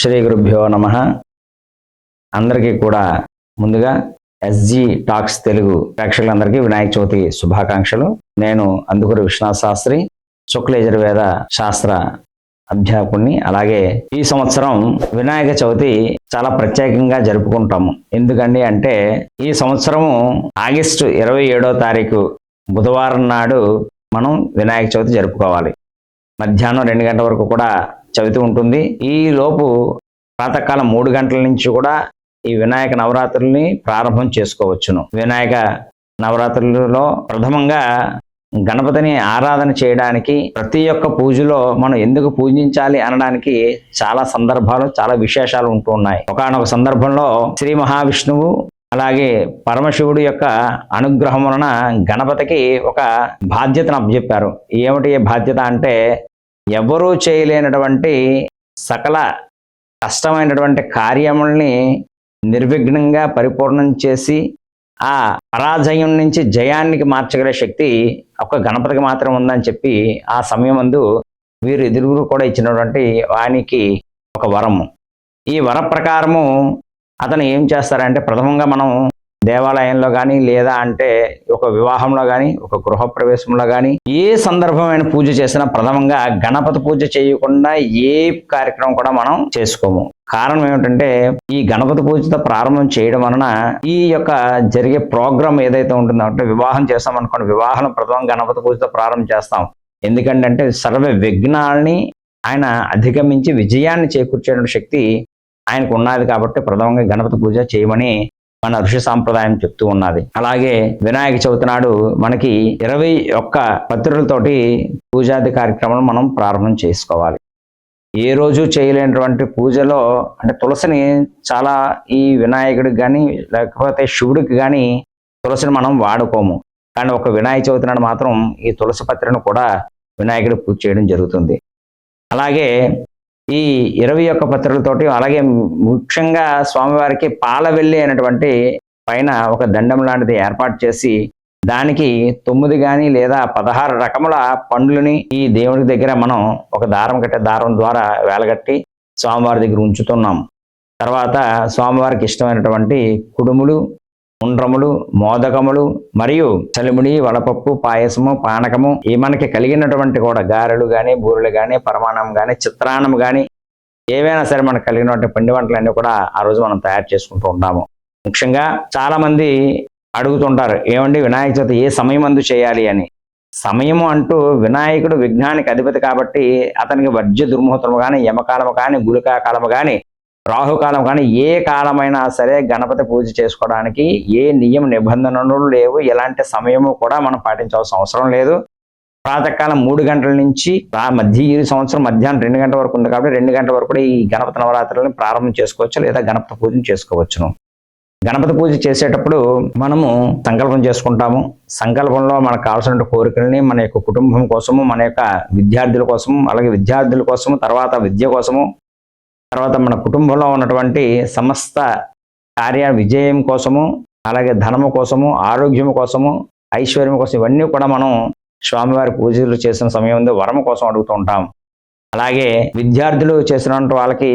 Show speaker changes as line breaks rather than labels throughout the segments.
శ్రీ గురుభ్యో నమ. అందరికీ కూడా ముందుగా ఎస్జీ టాక్స్ తెలుగు ప్రేక్షకులందరికీ వినాయక చవితి శుభాకాంక్షలు. నేను అందుకూరు విశ్వనాథ్ శాస్త్రి శుక్లయజుర్వేద శాస్త్ర అధ్యాపకుడిని అలాగే ఈ సంవత్సరం వినాయక చవితి చాలా ప్రత్యేకంగా జరుపుకుంటాము. ఎందుకండి అంటే ఈ సంవత్సరము ఆగస్టు ఇరవై ఏడో తారీఖు బుధవారం నాడు మనం వినాయక చవితి జరుపుకోవాలి. మధ్యాహ్నం రెండు గంటల వరకు కూడా చవితి ఉంటుంది. ఈ లోపు ప్రాతకాలం మూడు గంటల నుంచి కూడా ఈ వినాయక నవరాత్రుల్ని ప్రారంభం చేసుకోవచ్చును. వినాయక నవరాత్రులలో ప్రథమంగా గణపతిని ఆరాధన చేయడానికి ప్రతి ఒక్క పూజలో మనం ఎందుకు పూజించాలి అనడానికి చాలా సందర్భాలు చాలా విశేషాలు ఉంటూ ఉన్నాయి. ఒకనొక సందర్భంలో శ్రీ మహావిష్ణువు అలాగే పరమశివుడు యొక్క అనుగ్రహం వలన గణపతికి ఒక బాధ్యతను అప్పచెప్పారు. ఏమిటి బాధ్యత అంటే ఎవరూ చేయలేనటువంటి సకల కష్టమైనటువంటి కార్యముల్ని నిర్విఘ్నంగా పరిపూర్ణం చేసి ఆ పరాజయం నుంచి జయానికి మార్చగల శక్తి ఒక గణపతికి మాత్రం ఉందని చెప్పి ఆ సమయం అందు వీరు ఎదురుగురు కూడా ఇచ్చినటువంటి వానికి ఒక వరము. ఈ వర ప్రకారము అతను ఏం చేస్తారంటే ప్రథమంగా మనం దేవాలయంలో కానీ లేదా అంటే ఒక వివాహంలో కానీ ఒక గృహప్రవేశంలో కానీ ఏ సందర్భమైన పూజ చేసినా ప్రథమంగా గణపతి పూజ చేయకుండా ఏ కార్యక్రమం కూడా మనం చేసుకోము. కారణం ఏమిటంటే ఈ గణపతి పూజతో ప్రారంభం చేయడం వలన ఈ యొక్క జరిగే ప్రోగ్రామ్ ఏదైతే ఉంటుందో అంటే వివాహం చేస్తాం అనుకోండి వివాహం ప్రథమం గణపతి పూజతో ప్రారంభం చేస్తాం. ఎందుకంటే సర్వ విఘ్నాల్ని ఆయన అధిగమించి విజయాన్ని చేకూర్చే శక్తి ఆయనకు ఉన్నది కాబట్టి ప్రథమంగా గణపతి పూజ చేయమని మన ఋషి సాంప్రదాయం చెప్తూ ఉన్నది. అలాగే వినాయక చవితి నాడు మనకి ఇరవై ఒక్క పత్రులతోటి పూజాది కార్యక్రమాలు మనం ప్రారంభం చేసుకోవాలి. ఏ రోజు చేయలేనటువంటి పూజలో అంటే తులసిని చాలా ఈ వినాయకుడికి కానీ లేకపోతే శివుడికి కానీ తులసిని మనం వాడుకోము. కానీ ఒక వినాయక చవితి నాడు మాత్రం ఈ తులసి పత్రిని కూడా వినాయకుడు పూజ చేయడం జరుగుతుంది. అలాగే ఈ ఇరవై ఒక్క పత్రులతోటి అలాగే ముఖ్యంగా స్వామివారికి పాలవెల్లి అనేటువంటి పైన ఒక దండం లాంటిది ఏర్పాటు చేసి దానికి తొమ్మిది కానీ లేదా పదహారు రకముల పండ్లని ఈ దేవుడి దగ్గర మనం ఒక దారం కట్టే దారం ద్వారా వేలగట్టి స్వామివారి దగ్గర ఉంచుతున్నాం. తర్వాత స్వామివారికి ఇష్టమైనటువంటి కుడుములు ఉండ్రములు మోదకములు మరియు చలిముడి వడపప్పు పాయసము పానకము ఈ మనకి కలిగినటువంటి కూడా గారెలు కానీ బూరెలు కానీ పరమాణం కానీ చిత్రాన్నం కానీ ఏవైనా సరే మనకు కలిగినటువంటి పిండి వంటలన్నీ కూడా ఆ రోజు మనం తయారు చేసుకుంటూ ఉంటాము. ముఖ్యంగా చాలామంది అడుగుతుంటారు ఏమండి వినాయక చవితి ఏ సమయం అందు చేయాలి? అని. సమయము అంటూ వినాయకుడు విఘ్నానికి అధిపతి కాబట్టి అతనికి వర్జ్య దుర్ముహూర్తము కానీ యమకాలము కానీ గులికా కాలము కానీ రాహుకాలం కానీ ఏ కాలమైనా సరే గణపతి పూజ చేసుకోవడానికి ఏ నియమ నిబంధనలు లేవు ఎలాంటి సమయము కూడా మనం పాటించవలసిన అవసరం లేదు. ప్రాతకాలం మూడు గంటల నుంచి మధ్య ఈ సంవత్సరం మధ్యాహ్నం రెండు గంటల వరకు ఉంది కాబట్టి రెండు గంటల వరకు కూడా ఈ గణపతి నవరాత్రులను ప్రారంభం చేసుకోవచ్చు లేదా గణపతి పూజను చేసుకోవచ్చును. గణపతి పూజ చేసేటప్పుడు మనము సంకల్పం చేసుకుంటాము. సంకల్పంలో మనకు కావాల్సిన కోరికల్ని మన యొక్క కుటుంబం కోసము మన యొక్క విద్యార్థుల కోసము అలాగే విద్యార్థుల కోసము తర్వాత విద్య కోసము తర్వాత మన కుటుంబంలో ఉన్నటువంటి సమస్త కార్య విజయం కోసము అలాగే ధనము కోసము ఆరోగ్యము కోసము ఐశ్వర్యం కోసం ఇవన్నీ కూడా మనం స్వామివారి పూజలు చేసిన సమయంలో వరము కోసం అడుగుతూ ఉంటాం. అలాగే విద్యార్థులు చేసినటువంటి వాళ్ళకి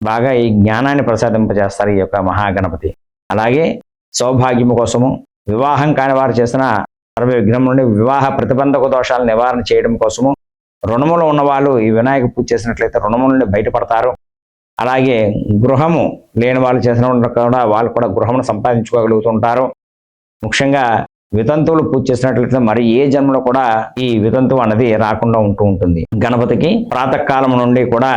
బాగా ఈ జ్ఞానాన్ని ప్రసాదింపజేస్తారు ఈ యొక్క మహాగణపతి. అలాగే సౌభాగ్యము కోసము వివాహం కాని వారు చేసిన పరమ విఘ్నం నుండి వివాహ ప్రతిబంధక దోషాలు నివారణ చేయడం కోసము రుణములో ఉన్నవాళ్ళు ఈ వినాయక పూజ చేసినట్లయితే రుణము నుండి బయటపడతారు. అలాగే గృహము లేని వాళ్ళు చేసిన కూడా వాళ్ళు కూడా గృహమును సంపాదించుకోగలుగుతుంటారు. ముఖ్యంగా వితంతువులు పూజ చేసినట్లయితే మరి ఏ జన్మలో కూడా ఈ వితంతువు అన్నది రాకుండా ఉంటూ ఉంటుంది. గణపతికి ప్రాతకాలం నుండి కూడా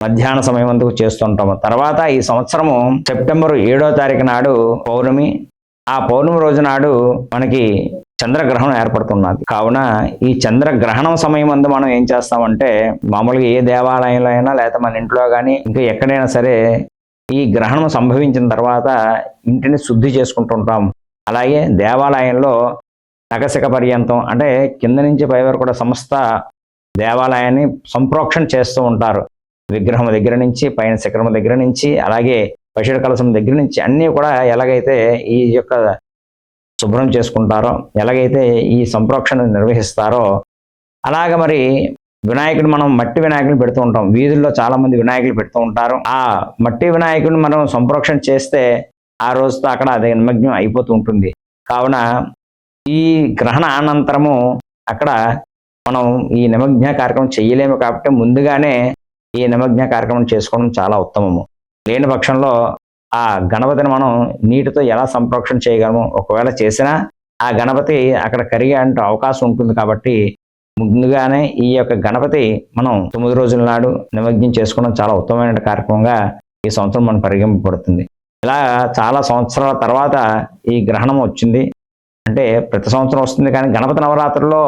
మధ్యాహ్న సమయం అందుకు చేస్తుంటాము. తర్వాత ఈ సంవత్సరము సెప్టెంబర్ ఏడో తారీఖు నాడు పౌర్ణమి. ఆ పౌర్ణమి రోజు నాడు మనకి చంద్రగ్రహణం ఏర్పడుతున్నది. కావున ఈ చంద్రగ్రహణం సమయం అందు మనం ఏం చేస్తామంటే మామూలుగా ఏ దేవాలయంలో అయినా లేకపోతే మన ఇంట్లో కానీ ఇంకా ఎక్కడైనా సరే ఈ గ్రహణం సంభవించిన తర్వాత ఇంటిని శుద్ధి చేసుకుంటుంటాం. అలాగే దేవాలయంలో నగసిక పర్యంతం అంటే కింద నుంచి పై వరకు కూడా సమస్త దేవాలయాన్ని సంప్రోక్షణ చేస్తూ ఉంటారు. విగ్రహం దగ్గర నుంచి పైన శిఖరం దగ్గర నుంచి అలాగే పశుడ కలసం దగ్గర నుంచి అన్నీ కూడా ఎలాగైతే ఈ యొక్క శుభ్రం చేసుకుంటారో ఎలాగైతే ఈ సంప్రోక్షణ నిర్వహిస్తారో అలాగ మరి వినాయకుడు మనం మట్టి వినాయకుడిని పెడుతూ ఉంటాం. వీధుల్లో చాలామంది వినాయకులు పెడుతూ ఉంటారు. ఆ మట్టి వినాయకుడిని మనం సంప్రోక్షణ చేస్తే ఆ రోజుతో అక్కడ అది నిమగ్నం అయిపోతూ ఉంటుంది. కావున ఈ గ్రహణ అనంతరము అక్కడ మనం ఈ నిమజ్ఞ కార్యక్రమం చేయలేము కాబట్టి ముందుగానే ఈ నిమజ్ఞ కార్యక్రమం చేసుకోవడం చాలా ఉత్తమము. లేని పక్షంలో ఆ గణపతిని మనం నీటితో ఎలా సంప్రోక్షణ చేయగలము ఒకవేళ చేసినా ఆ గణపతి అక్కడ కరిగే అంటే అవకాశం ఉంటుంది కాబట్టి ముందుగానే ఈ యొక్క గణపతి మనం తొమ్మిది రోజుల నాడు నిమగ్నం చేసుకోవడం చాలా ఉత్తమమైన కార్యక్రమంగా ఈ సంవత్సరం మనం పరిగణింపబడుతుంది. ఇలా చాలా సంవత్సరాల తర్వాత ఈ గ్రహణం వచ్చింది. అంటే ప్రతి సంవత్సరం వస్తుంది కానీ గణపతి నవరాత్రుల్లో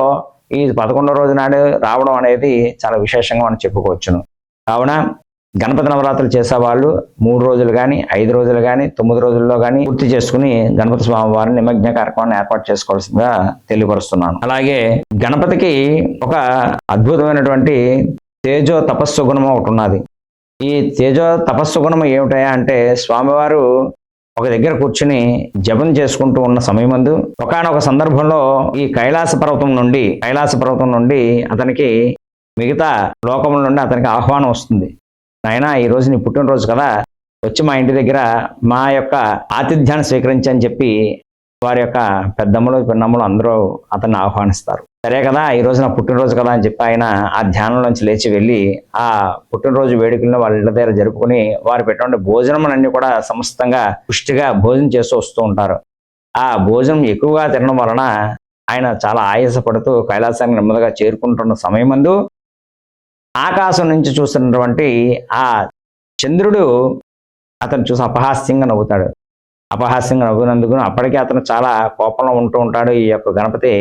ఈ పదకొండో రోజు నాడు రావడం అనేది చాలా విశేషంగా మనం చెప్పుకోవచ్చును. కావున గణపతి నవరాత్రులు చేసేవాళ్ళు మూడు రోజులు కానీ ఐదు రోజులు కానీ తొమ్మిది రోజుల్లో కానీ పూర్తి చేసుకుని గణపతి స్వామి వారిని నిమజ్ఞ కార్యక్రమాన్ని ఏర్పాటు చేసుకోవాల్సిందిగా తెలియపరుస్తున్నాను. అలాగే గణపతికి ఒక అద్భుతమైనటువంటి తేజో తపస్సు గుణం ఒకటి ఉన్నది. ఈ తేజో తపస్సు గుణం ఏమిటయా అంటే స్వామివారు ఒక దగ్గర కూర్చుని జపం చేసుకుంటూ ఉన్న సమయమందు ఒకనొక సందర్భంలో ఈ కైలాస పర్వతం నుండి కైలాస పర్వతం నుండి అతనికి మిగతా లోకముల నుండి అతనికి ఆహ్వానం వస్తుంది. నాయన ఈ నీ పుట్టినరోజు కదా? వచ్చి మా ఇంటి దగ్గర మా యొక్క ఆతిథ్యాన్ని స్వీకరించని చెప్పి వారి యొక్క పెద్దమ్మలు పిన్నమ్మలు అందరూ అతన్ని ఆహ్వానిస్తారు. సరే కదా ఈ రోజు నా పుట్టినరోజు కదా అని చెప్పి ఆయన ఆ ధ్యానంలోంచి లేచి వెళ్ళి ఆ పుట్టినరోజు వేడుకలను వాళ్ళ ఇళ్ళ దగ్గర జరుపుకుని వారు పెట్టిన భోజనం అన్ని కూడా సమస్తంగా పుష్టిగా భోజనం చేస్తూ వస్తూ ఉంటారు. ఆ భోజనం ఎక్కువగా తినడం వలన ఆయన చాలా ఆయాసపడుతూ కైలాసానికి నెమ్మదిగా చేరుకుంటున్న సమయం ఆకాశం నుంచి చూస్తున్నటువంటి ఆ చంద్రుడు అతను చూసి అపహాస్యంగా నవ్వుతాడు. అపహాస్యంగా నవ్వునందుకు అప్పటికే అతను చాలా కోపంలో ఉంటూ ఉంటాడు ఈ యొక్క గణపతి.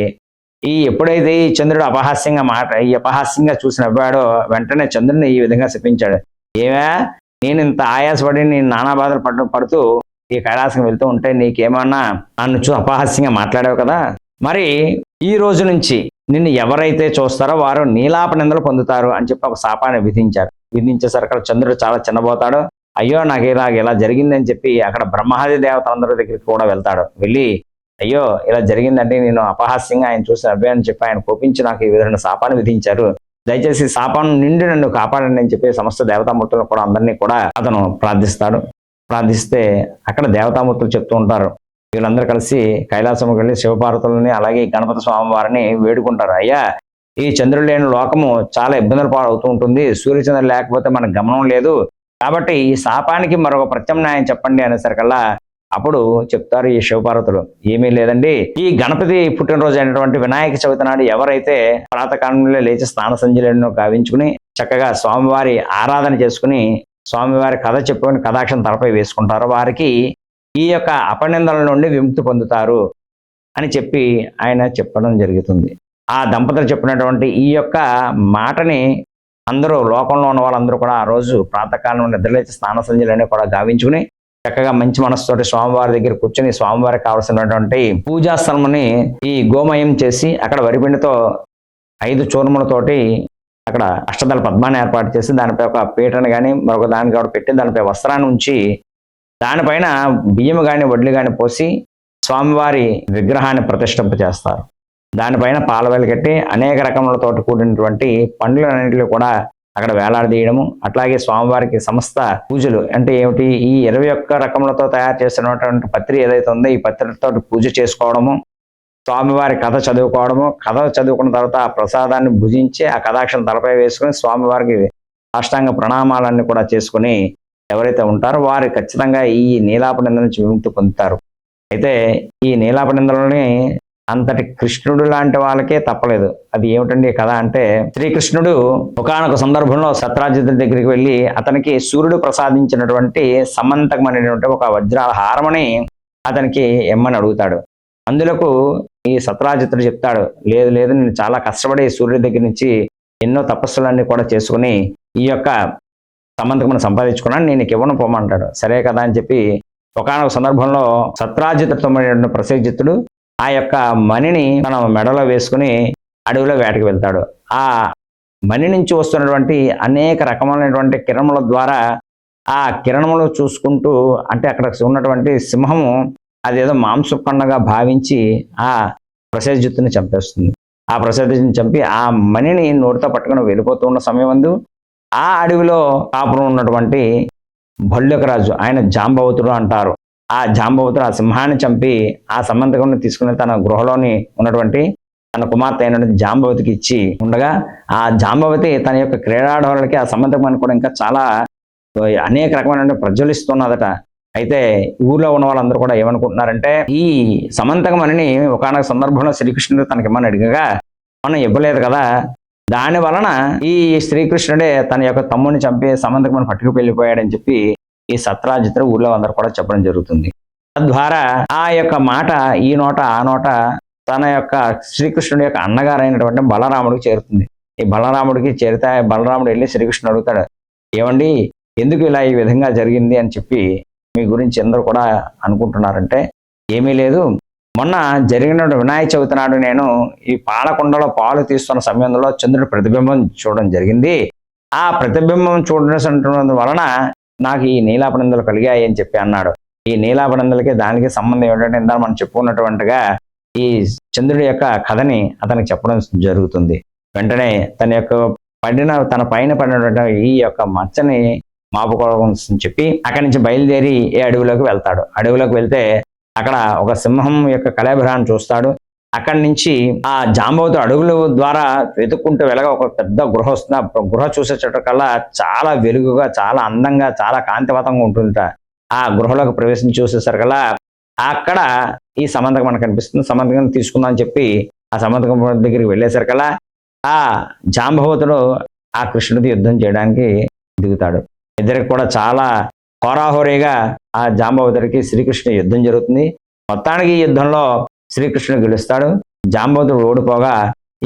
ఈ ఎప్పుడైతే ఈ చంద్రుడు అపహాస్యంగా మాట ఈ అపహాస్యంగా చూసి నవ్వాడో వెంటనే చంద్రుడిని ఈ విధంగా శపించాడు. ఏమే? నేను ఇంత ఆయాసపడి నేను నానా బాధలు పడ పడుతూ ఈ కైలాసం వెళ్తూ ఉంటే నీకేమన్నా నన్ను చూ అపహాస్యంగా మాట్లాడావు కదా? మరి ఈ రోజు నుంచి నిన్ను ఎవరైతే చూస్తారో వారు నీలాప నిందలు పొందుతారు అని చెప్పి ఒక శాపాన్ని విధించారు. విధించేసరికి అక్కడ చంద్రుడు చాలా చిన్నబోతాడు అయ్యో నాకు ఇలాగ ఇలా జరిగిందని చెప్పి అక్కడ బ్రహ్మాది దేవతలందరి దగ్గరికి కూడా వెళ్తాడు. వెళ్ళి అయ్యో ఇలా జరిగిందంటే నేను అపహాస్యంగా ఆయన చూసి అబ్బాయి అని చెప్పి ఆయన కోపించి నాకు ఈ విధమైన శాపాన్ని విధించారు. దయచేసి శాపాన్ని నిండి నన్ను కాపాడండి అని చెప్పి సమస్త దేవతామూర్తులను కూడా అందరినీ కూడా అతను ప్రార్థిస్తాడు. ప్రార్థిస్తే అక్కడ దేవతామూర్తులు చెప్తూ ఉంటారు. వీళ్ళందరూ కలిసి కైలాసము వెళ్ళి శివపార్వతులని అలాగే గణపతి స్వామి వారిని వేడుకుంటారు. అయ్యా ఈ చంద్రుడు లేని లోకము చాలా ఇబ్బందులు పాలవుతూ ఉంటుంది. సూర్యచంద్రుడు లేకపోతే మనకు గమనం లేదు. కాబట్టి ఈ శాపానికి మరొక ప్రత్యామ్నాయం చెప్పండి అనేసరికల్లా అప్పుడు చెప్తారు ఈ శివపార్వతులు. ఏమీ లేదండి. ఈ గణపతి పుట్టినరోజు అయినటువంటి వినాయక చవితి నాడు ఎవరైతే ప్రాతకాలంలో లేచి స్నాన సంజలను గావించుకుని చక్కగా స్వామివారి ఆరాధన చేసుకుని స్వామివారి కథ చెప్పుకొని కథాక్షం తలపై వేసుకుంటారు వారికి ఈ యొక్క అపనిందల నుండి విముక్తి పొందుతారు అని చెప్పి ఆయన చెప్పడం జరుగుతుంది. ఆ దంపతులు చెప్పినటువంటి ఈ యొక్క మాటని అందరూ లోకంలో ఉన్న వాళ్ళందరూ కూడా ఆ రోజు ప్రాతకాలం నిద్రలేచి స్నాన సంజలని కూడా గావించుకుని చక్కగా మంచి మనసుతోటి స్వామివారి దగ్గర కూర్చొని స్వామివారికి కావాల్సినటువంటి పూజా స్థలముని ఈ గోమయం చేసి అక్కడ వరిపిండితో ఐదు చూర్ములతోటి అక్కడ అష్టదళ పద్మాన్ని ఏర్పాటు చేసి దానిపై ఒక పీటను కానీ మరొక దానికి కూడా పెట్టి దానిపై వస్త్రాన్ని ఉంచి దానిపైన బియ్యం కానీ వడ్లు కానీ పోసి స్వామివారి విగ్రహాన్ని ప్రతిష్ఠింప చేస్తారు. దానిపైన పాలవేలు కట్టి అనేక రకములతో కూడినటువంటి పండ్లన్నింటిలో కూడా అక్కడ వేలాడదీయడము అట్లాగే స్వామివారికి సమస్త పూజలు అంటే ఏమిటి ఈ ఇరవై ఒక్క రకములతో తయారు చేసినటువంటి పత్రి ఏదైతే ఉందో ఈ పత్రితో పూజ చేసుకోవడము స్వామివారి కథ చదువుకోవడము కథ చదువుకున్న తర్వాత ఆ ప్రసాదాన్ని భుజించి ఆ కథాక్షరం తలపై వేసుకుని స్వామివారికి అష్టాంగ ప్రణామాలన్నీ కూడా చేసుకుని ఎవరైతే ఉంటారో వారు ఖచ్చితంగా ఈ నీలాపనింద నుంచి విముక్తి పొందుతారు. అయితే ఈ నీలాపనిందలని అంతటి కృష్ణుడు లాంటి వాళ్ళకే తప్పలేదు. అది ఏమిటండి కథ అంటే శ్రీకృష్ణుడు ఒకనొక సందర్భంలో సత్రాజితుడి దగ్గరికి వెళ్ళి అతనికి సూర్యుడు ప్రసాదించినటువంటి సమంతకమైనటువంటి ఒక వజ్రాల హారమని అతనికి ఎమ్మని అడుగుతాడు. అందులకు ఈ సత్రాజితుడు చెప్తాడు లేదు లేదు నేను చాలా కష్టపడి సూర్యుడి దగ్గర నుంచి ఎన్నో తపస్సులన్నీ కూడా చేసుకుని ఈ యొక్క సమంతకమని సంపాదించుకున్నాను నేను నీకు ఇవ్వను పోమంటాడు సరే కదా అని చెప్పి ఒకనొక సందర్భంలో సత్రాజితుడు ప్రసిద్ధితుడు ఆ యొక్క మణిని మనం మెడలో వేసుకుని అడవిలో వేటకు వెళ్తాడు. ఆ మణి నుంచి వస్తున్నటువంటి అనేక రకమైనటువంటి కిరణముల ద్వారా ఆ కిరణములు చూసుకుంటూ అంటే అక్కడ ఉన్నటువంటి సింహము అదేదో మాంసకొండగా భావించి ఆ ప్రసేజిత్తుని చంపేస్తుంది. ఆ ప్రసిద్ధిని చంపి ఆ మణిని నోటితో పట్టుకుని వెళ్ళిపోతూ ఉన్న సమయం అందు ఆ అడవిలో కాపురం ఉన్నటువంటి భల్లుకరాజు ఆయన జాంబవతుడు అంటారు. ఆ జాంబవతుడు ఆ సింహాన్ని చంపి ఆ సమంతకుని తీసుకుని తన గృహలోని ఉన్నటువంటి తన కుమార్తె అయినటువంటి జాంబవతికి ఇచ్చి ఉండగా ఆ జాంబవతి తన యొక్క క్రీడాడవాళ్ళకి ఆ సమంతకమని కూడా ఇంకా చాలా అనేక రకమైన ప్రజ్వలిస్తున్నదట అయితే ఊర్లో ఉన్న వాళ్ళందరూ కూడా ఏమనుకుంటున్నారంటే ఈ సమంతకమణిని ఒకనొక సందర్భంలో శ్రీకృష్ణుడు తనకి ఇమ్మని అడిగగా మనం ఇవ్వలేదు కదా దాని వలన ఈ శ్రీకృష్ణుడే తన యొక్క తమ్ముడిని చంపి సమంతకమని పట్టుకు వెళ్ళిపోయాడని చెప్పి ఈ సత్రాజిత్ర ఊర్లో అందరూ కూడా చెప్పడం జరుగుతుంది. తద్వారా ఆ యొక్క మాట ఈ నోట ఆ నోట తన యొక్క శ్రీకృష్ణుడి యొక్క అన్నగారైనటువంటి బలరాముడికి చేరుతుంది. ఈ బలరాముడికి చేరితే బలరాముడు వెళ్ళి శ్రీకృష్ణుడు అడుగుతాడు ఏమండి ఎందుకు ఇలా ఈ విధంగా జరిగింది? అని చెప్పి మీ గురించి అందరూ కూడా అనుకుంటున్నారంటే ఏమీ లేదు మొన్న జరిగిన వినాయక చవితి నాడు నేను ఈ పాలకుండలో పాలు తీస్తున్న సమయంలో చంద్రుడి ప్రతిబింబం చూడడం జరిగింది. ఆ ప్రతిబింబం చూడడం వలన నాకు ఈ నీలాపనిందలు కలిగాయి అని చెప్పి అన్నాడు. ఈ నీలాపనిందలకి దానికి సంబంధం ఏమిటంటే ఇందా మనం చెప్పుకున్నటువంటిగా ఈ చంద్రుడి యొక్క కథని అతనికి చెప్పడం జరుగుతుంది. వెంటనే తన యొక్క పడిన తన పైన పడినటువంటి ఈ యొక్క మచ్చని మాపుకోవాల్సి చెప్పి అక్కడి నుంచి బయలుదేరి ఏ అడవిలోకి వెళ్తాడు. అడవిలోకి వెళ్తే అక్కడ ఒక సింహం యొక్క కళాభిరాన్ని చూస్తాడు. అక్కడి నుంచి ఆ జాంబవతి అడుగుల ద్వారా వెతుక్కుంటూ వెళ్ళగా ఒక పెద్ద గృహ వస్తుంది. ఆ గృహ చూసేటకల్లా చాలా వెలుగుగా చాలా అందంగా చాలా కాంతివంతంగా ఉంటుందట ఆ గృహలోకి ప్రవేశం చూసేసరికల్లా అక్కడ ఈ సంబంధకం మనకు కనిపిస్తుంది. సంబంధకం తీసుకుందాం అని చెప్పి ఆ సంబంధకం దగ్గరికి వెళ్ళేసరికల్లా ఆ జాంబవతుడు ఆ కృష్ణుడితో యుద్ధం చేయడానికి దిగుతాడు. ఇద్దరికి కూడా చాలా హోరాహోరీగా ఆ జాంబవతుడికి శ్రీకృష్ణ యుద్ధం జరుగుతుంది. మొత్తానికి ఈ యుద్ధంలో శ్రీకృష్ణుడు గెలుస్తాడు. జాంబవతుడు ఓడిపోగా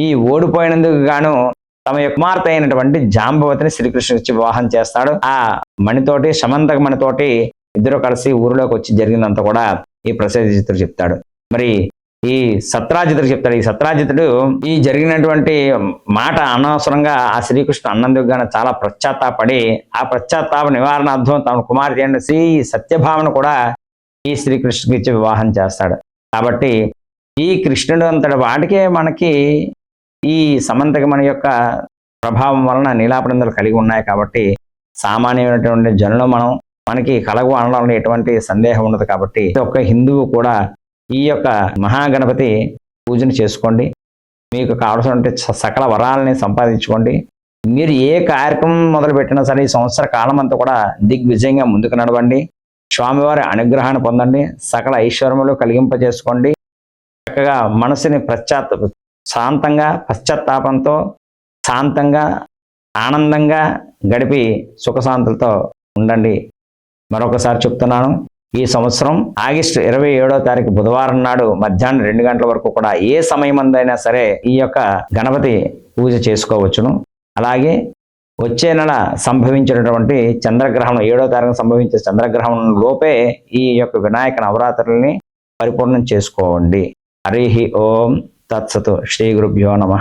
ఈ ఓడిపోయినందుకు గాను తమ కుమార్తె అయినటువంటి జాంబవతిని శ్రీకృష్ణుడు ఇచ్చి వివాహం చేస్తాడు. ఆ మణితోటి సమంతక మణితోటి ఇద్దరు కలిసి ఊరిలోకి వచ్చి జరిగిందంతా కూడా ఈ ప్రసేదితుడు చెప్తాడు. మరి ఈ సత్రాజితుడు చెప్తాడు. ఈ సత్రాజితుడు ఈ జరిగినటువంటి మాట అనవసరంగా ఆ శ్రీకృష్ణ అన్నందుకు గాను చాలా ప్రశ్చాత్తాపడి ఆ ప్రశ్చాత్తాప నివారణార్థం తమ కుమార్తె అయిన శ్రీ సత్యభామను కూడా ఈ శ్రీకృష్ణుకి ఇచ్చి వివాహం చేస్తాడు. కాబట్టి ఈ కృష్ణుడు అంతటి వాటికే మనకి ఈ సమంతకమణ యొక్క ప్రభావం వలన నీలాపనందలు కలిగి ఉన్నాయి కాబట్టి సామాన్యమైనటువంటి జనులు మనం మనకి కలగు అనడంలో ఎటువంటి సందేహం ఉండదు కాబట్టి ఒక్క హిందువు కూడా ఈ యొక్క మహాగణపతి పూజను చేసుకోండి. మీకు కావలసినటువంటి సకల వరాలని సంపాదించుకోండి. మీరు ఏ కార్యక్రమం మొదలు పెట్టినా సరే ఈ సంవత్సర కాలం అంతా కూడా దిగ్విజయంగా ముందుకు నడవండి. స్వామివారి అనుగ్రహాన్ని పొందండి. సకల ఐశ్వర్యములు కలిగింపజేసుకోండి. చక్కగా మనసుని పశ్చాత్త శాంతంగా పశ్చాత్తాపంతో శాంతంగా ఆనందంగా గడిపి సుఖశాంతులతో ఉండండి. మరొకసారి చెప్తున్నాను. ఈ సంవత్సరం ఆగస్టు ఇరవై ఏడో తారీఖు బుధవారం నాడు మధ్యాహ్నం రెండు గంటల వరకు కూడా ఏ సమయమందైనా సరే ఈ యొక్క గణపతి పూజ చేసుకోవచ్చును. అలాగే వచ్చే నెల సంభవించినటువంటి చంద్రగ్రహణం ఏడో తారీఖు సంభవించే చంద్రగ్రహణం లోపే ఈ యొక్క వినాయక నవరాత్రుల్ని పరిపూర్ణం చేసుకోండి. హరి ఓం తత్సతు. శ్రీ గురుభ్యో నమ.